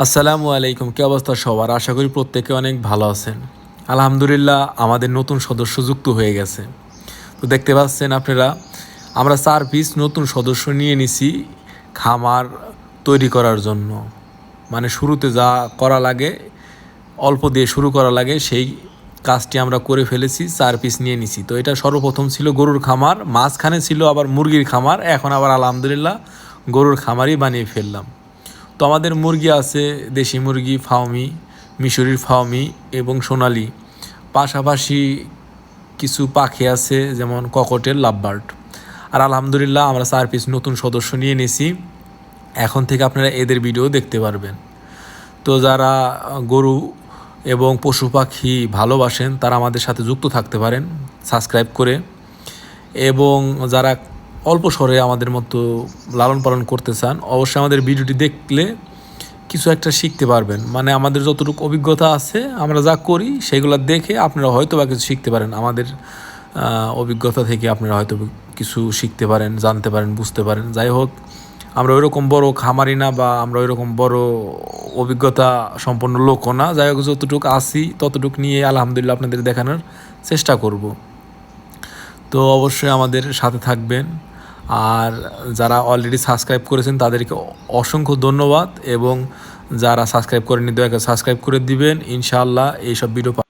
আসসালামু আলাইকুম, কী অবস্থা সবার? আশা করি প্রত্যেকে অনেক ভালো আছেন। আলহামদুলিল্লাহ, আমাদের নতুন সদস্য যুক্ত হয়ে গেছে। তো দেখতে পাচ্ছেন আপনারা, আমরা চার পিস নতুন সদস্য নিয়ে নিছি খামার তৈরি করার জন্য। মানে শুরুতে যা করা লাগে, অল্প দিয়ে শুরু করা লাগে, সেই কাজটি আমরা করে ফেলেছি, চার পিস নিয়ে নিছি। তো এটা সর্বপ্রথম ছিল গরুর খামার, মাঝখানে ছিল আবার মুরগির খামার, এখন আবার আলহামদুলিল্লাহ গরুর খামারই বানিয়ে ফেললাম। তো আমাদের মুরগি আছে দেশি মুরগি ফাউমি মিশরির ফাউমি এবং সোনালি। পাশাপাশি কিছু পাখি আছে, যেমন ককটেল, লাভবার্ড। আর আলহামদুলিল্লাহ আমরা চার পিস নতুন সদস্য নিয়ে নিয়েছি। এখন থেকে আপনারা এদের ভিডিও দেখতে পারবেন। তো যারা গরু এবং পশু পাখি ভালোবাসেন, তারা আমাদের সাথে যুক্ত থাকতে পারেন, সাবস্ক্রাইব করে। এবং যারা অল্প স্বরে আমাদের মতো লালন পালন করতে চান, অবশ্যই আমাদের ভিডিওটি দেখলে কিছু একটা শিখতে পারবেন। মানে আমাদের যতটুকু অভিজ্ঞতা আছে, আমরা যা করি সেগুলো দেখে আপনারা হয়তো বা কিছু শিখতে পারেন। আমাদের অভিজ্ঞতা থেকে আপনারা হয়তো কিছু শিখতে পারেন, জানতে পারেন, বুঝতে পারেন। যাই হোক, আমরা ওইরকম বড় খামারি না বা আমরা ওইরকম বড় অভিজ্ঞতা সম্পন্ন লোকও না। যাই হোক, যতটুকু আসি ততটুকু নিয়ে আলহামদুলিল্লাহ আপনাদের দেখানোর চেষ্টা করব। তো অবশ্যই আমাদের সাথে থাকবেন। আর যারা অলরেডি সাবস্ক্রাইব করেছেন, তাদেরকে অসংখ্য ধন্যবাদ এবং যারা সাবস্ক্রাইব করেনি দয়া করে সাবস্ক্রাইব করে দিবেন। ইনশাআল্লাহ এইসব ভিডিও